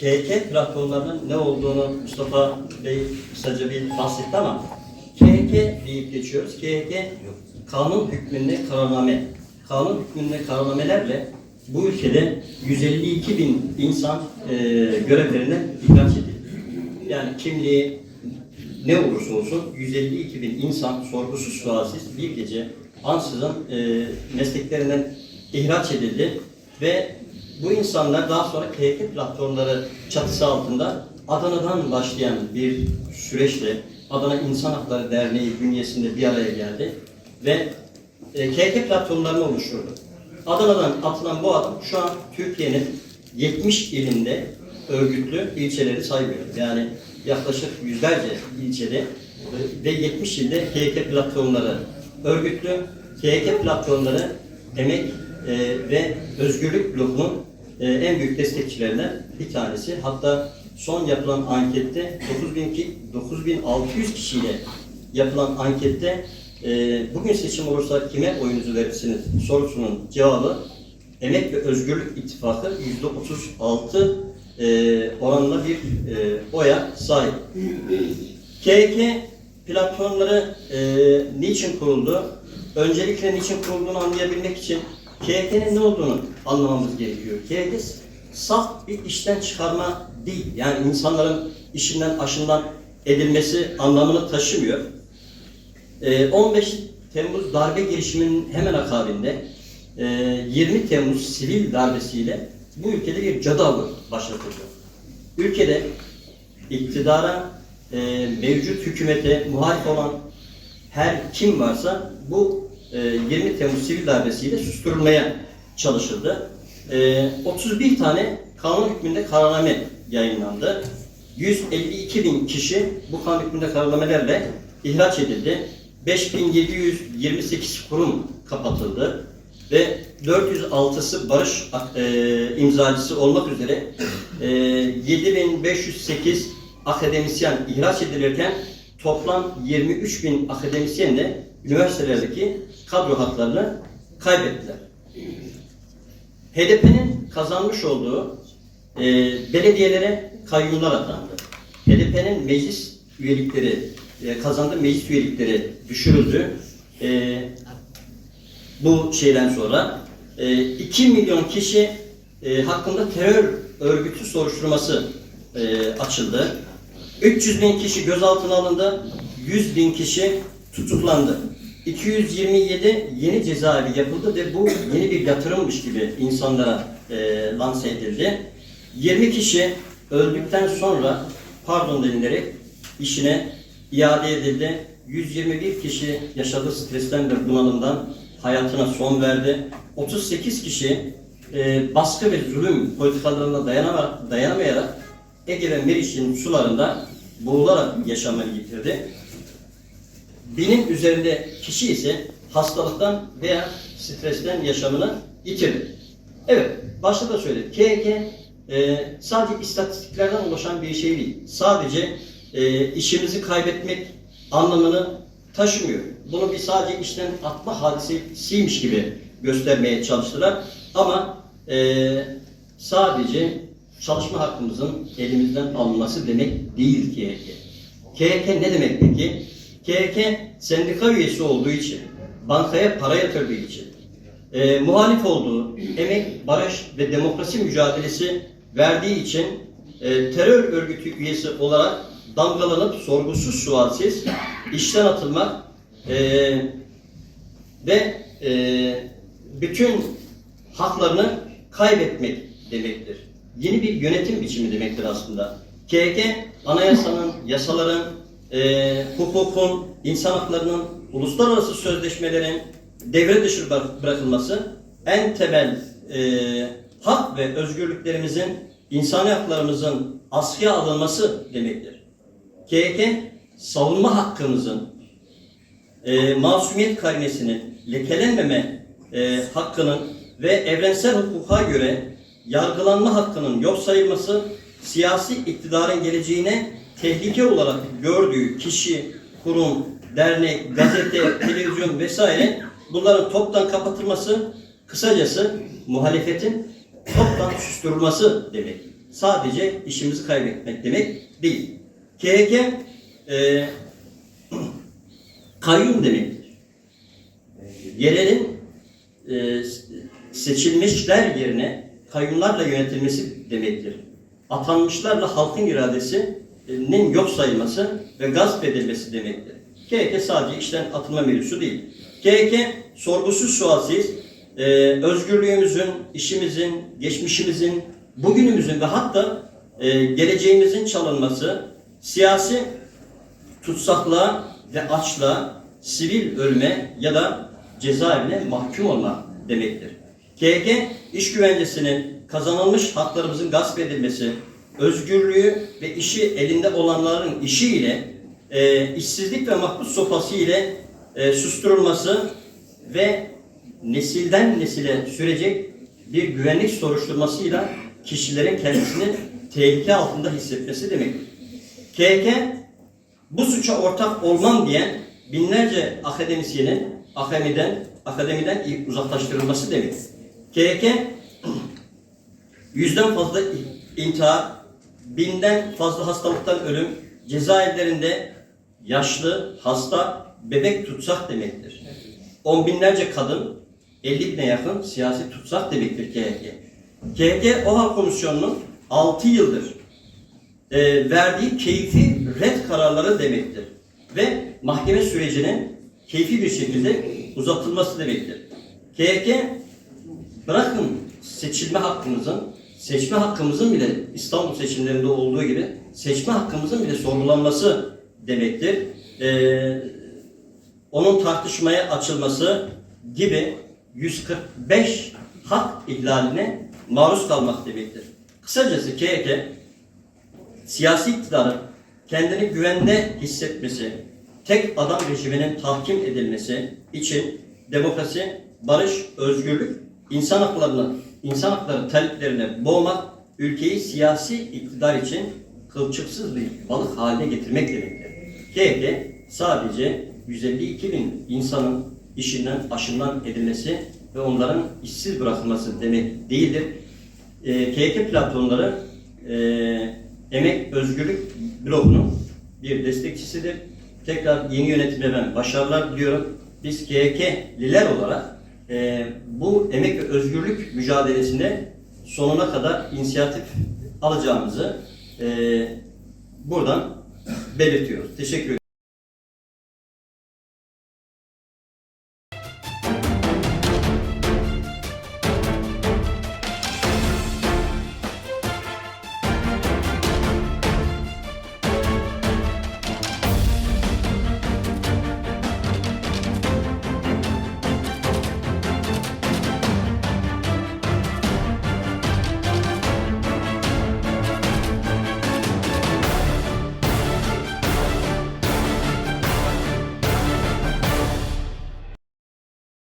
KK platformlarının ne olduğunu Mustafa Bey kısaca bir bahsetti ama KK deyip geçiyoruz. KK kanun hükmünde kararname. Kanun hükmünde kararnamelerle bu ülkede 152 bin insan e, görevlerinden ihraç edildi. Yani kimliği ne olursa olsun 152 bin insan sorgusuz sualsiz bir gece ansızın e, mesleklerinden ihraç edildi ve bu insanlar daha sonra KYK platformları çatısı altında Adana'dan başlayan bir süreçle Adana İnsan Hakları Derneği bünyesinde bir araya geldi ve e, KYK platformlarını oluşturdu. Adana'dan atılan bu adım şu an Türkiye'nin 70 ilinde örgütlü ilçeleri saymıyor. Yani yaklaşık yüzlerce ilçede ve 70 ilde KYK platformları örgütlü. KYK platformları emek e, ve özgürlük blokunun e, en büyük destekçilerinden bir tanesi. Hatta son yapılan ankette 9000 ki- 9600 kişiyle yapılan ankette e, bugün seçim olursa kime oyunuzu verirsiniz sorusunun cevabı Emek ve Özgürlük İttifakı %36 e, oranla bir e, oya sahip. KK platformları e, niçin kuruldu? Öncelikle niçin kurulduğunu anlayabilmek için KK'nin ne olduğunu anlamamız gerekiyor. KK saf bir işten çıkarma değil. Yani insanların işinden aşından edilmesi anlamını taşımıyor. Ee, 15 Temmuz darbe girişiminin hemen akabinde e, 20 Temmuz sivil darbesiyle bu ülkede bir cadı avı başlatıldı. Ülkede iktidara, e, mevcut hükümete muhalif olan her kim varsa bu e, 20 Temmuz sivil darbesiyle susturulmaya çalışıldı. E, 31 tane kanun hükmünde kararname yayınlandı. 152 bin kişi bu kanun hükmünde kararnamelerle ihraç edildi. 5728 kurum kapatıldı ve 406'sı barış e, imzacısı olmak üzere e, 7508 akademisyen ihraç edilirken toplam 23 bin akademisyen de üniversitelerdeki kadro haklarını kaybettiler. HDP'nin kazanmış olduğu e, belediyelere kayyumlar atandı. HDP'nin meclis üyelikleri, e, kazandığı meclis üyelikleri düşürüldü. E, bu şeyden sonra e, 2 milyon kişi e, hakkında terör örgütü soruşturması e, açıldı. 300 bin kişi gözaltına alındı. 100 bin kişi tutuklandı. 227 yeni cezaevi yapıldı ve bu yeni bir yatırımmış gibi insanlara e, lanse edildi. 20 kişi öldükten sonra pardon denilerek işine iade edildi. 121 kişi yaşadığı stresten ve bunalımdan hayatına son verdi. 38 kişi e, baskı ve zulüm politikalarına dayanama, dayanamayarak Ege ve Meriç'in sularında boğularak yaşamını yitirdi. Binin üzerinde kişi ise hastalıktan veya stresten yaşamını yitirdi. Evet, başta da söyledim. KK e, sadece istatistiklerden oluşan bir şey değil. Sadece e, işimizi kaybetmek anlamını taşımıyor. Bunu bir sadece işten atma hadisesiymiş gibi göstermeye çalıştılar. Ama e, sadece çalışma hakkımızın elimizden alınması demek değil KHK. KHK ne demek peki? KHK sendika üyesi olduğu için, bankaya para yatırdığı için, e, muhalif olduğu emek, barış ve demokrasi mücadelesi verdiği için e, terör örgütü üyesi olarak damgalanıp sorgusuz sualsiz işten atılmak e, ve e, bütün haklarını kaybetmek demektir. Yeni bir yönetim biçimi demektir aslında. KHK anayasanın, yasaların, e, hukukun, insan haklarının, uluslararası sözleşmelerin devre dışı bırak- bırakılması en temel e, hak ve özgürlüklerimizin, insani haklarımızın askıya alınması demektir. KHK savunma hakkımızın, e, masumiyet karinesinin, lekelenmeme e, hakkının ve evrensel hukuka göre yargılanma hakkının yok sayılması, siyasi iktidarın geleceğine tehlike olarak gördüğü kişi, kurum, dernek, gazete, televizyon vesaire bunların toptan kapatılması, kısacası muhalefetin toptan susturulması demek. sadece işimizi kaybetmek demek değil. KHK e, kayyum demektir. Yerelin e, seçilmişler yerine kayyumlarla yönetilmesi demektir. Atanmışlarla halkın iradesinin yok sayılması ve gasp edilmesi demektir. KHK sadece işten atılma mevzusu değil. KHK sorgusuz sualsiz e, özgürlüğümüzün, işimizin, geçmişimizin, bugünümüzün ve hatta e, geleceğimizin çalınması, siyasi tutsaklığa ve açlığa, sivil ölme ya da cezaevine mahkum olma demektir. KHK iş güvencesinin kazanılmış haklarımızın gasp edilmesi, özgürlüğü ve işi elinde olanların işi ile e, işsizlik ve mahpus sopası ile e, susturulması ve nesilden nesile sürecek bir güvenlik soruşturmasıyla kişilerin kendisini tehlike altında hissetmesi demektir. KHK bu suça ortak olmam diyen binlerce akademisyenin akademiden, akademiden uzaklaştırılması demek. KHK yüzden fazla intihar, binden fazla hastalıktan ölüm, cezaevlerinde yaşlı, hasta, bebek tutsak demektir. On binlerce kadın, 50 bine yakın siyasi tutsak demektir KHK. KHK OHA Komisyonu'nun 6 yıldır e, verdiği keyfi red kararları demektir. Ve mahkeme sürecinin keyfi bir şekilde uzatılması demektir. KHK bırakın seçilme hakkımızın, seçme hakkımızın bile İstanbul seçimlerinde olduğu gibi seçme hakkımızın bile sorgulanması demektir. Ee, onun tartışmaya açılması gibi 145 hak ihlaline maruz kalmak demektir. Kısacası KHK siyasi iktidarın kendini güvende hissetmesi, tek adam rejiminin tahkim edilmesi için demokrasi, barış, özgürlük, insan haklarını, insan hakları taleplerine boğmak, ülkeyi siyasi iktidar için kılçıksız bir balık haline getirmek demektir. KHK sadece 152 bin insanın işinden, aşından edilmesi ve onların işsiz bırakılması demek değildir. E, KHK platformları e, Emek Özgürlük Bloku'nun bir destekçisidir. Tekrar yeni yönetime ben başarılar diliyorum. Biz KHK'liler olarak e, bu emek ve özgürlük mücadelesinde sonuna kadar inisiyatif alacağımızı e, buradan belirtiyoruz. Teşekkür ederim.